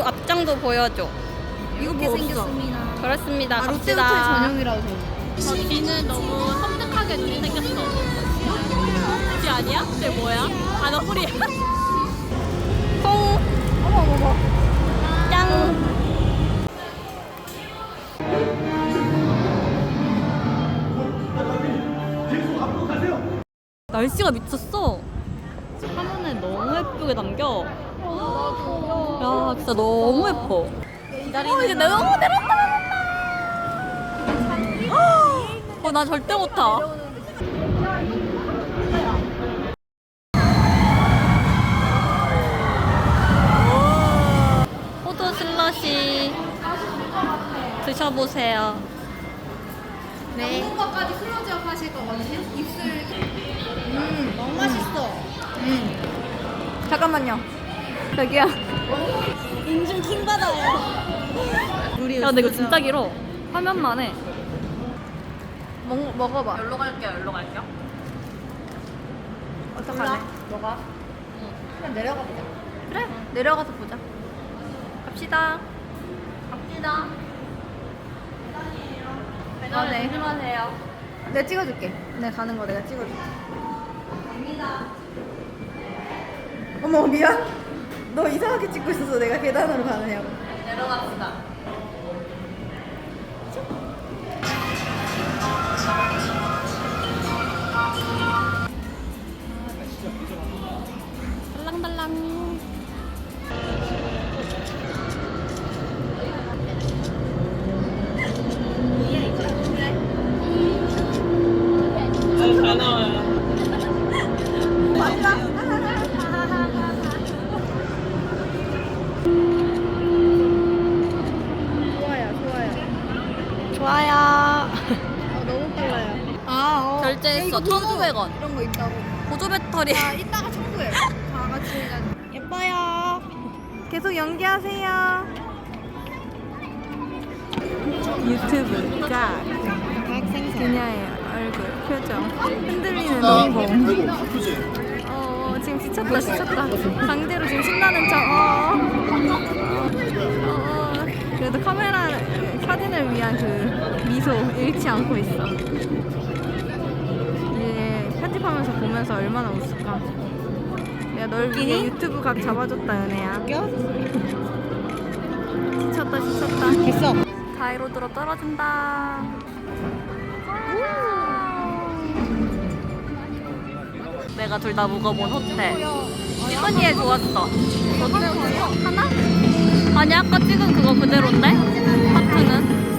앞 앞장도 보여줘. 이렇게 생겼습니다. 그렇습니다. 아, 롯데호텔 갑시다. 전용이라고 돼. 저 뒤는 너무 섬뜩하게 눈이 생겼어. 뒤 아니야? 쟤 뭐야? 아, 너구리야. 콩. 어머 어머 어머. 짱. 날씨가 미쳤어. 화면에 너무 예쁘게 담겨. 야, 진짜 너무 예뻐. 기다리는 어, 이제 너무 내렸다. 어, 나 절대 못 타. 포도 슬러시 드셔보세요. 네. 것까지 클로즈업 하실 거거든요. 입술. 음 너무 맛있어. 음. 잠깐만요. 저기요. 인중 킹 받아요. 우리 야, 근데 이거 진짜 길어. 화면만 해. 먹 먹어봐. 여기로 갈게요, 여기로 갈게요. 어떡할래? 너가? 그냥 내려가 보자. 그래. 내려가서 보자. 갑시다. 갑시다. 아, 네. 조심하세요. 내가 찍어줄게. 내가 가는 거 내가 찍어줄게. 갑니다. 어머 미안. 너 이상하게 찍고 있어서 내가 계단으로 가느냐고. 내려갑시다. 달랑달랑. 결제했어. 야, 이거 보여줘. 1,500원. 이런 거 있다고. 보조 배터리. 아, 이따가 청구해. 다 같이 해가지고. 예뻐요. 계속 연기하세요. 유튜브 짝 그녀의 얼굴 표정 흔들리는 동공 어 지금 지쳤다 지쳤다 강제로 지금 신나는 척 어. 어, 어. 그래도 카메라 사진을 위한 그 미소 잃지 않고 있어 편집하면서 보면서 얼마나 웃을까 내가 널 위해 유튜브 각 잡아줬다 은혜야 지쳤다 지쳤다 됐어 가이로드로 떨어진다. 내가 둘 다 묵어본 호텔. 시드니에 좋았어. 하나? 아니 아까 찍은 그거 그대로인데? 하트는?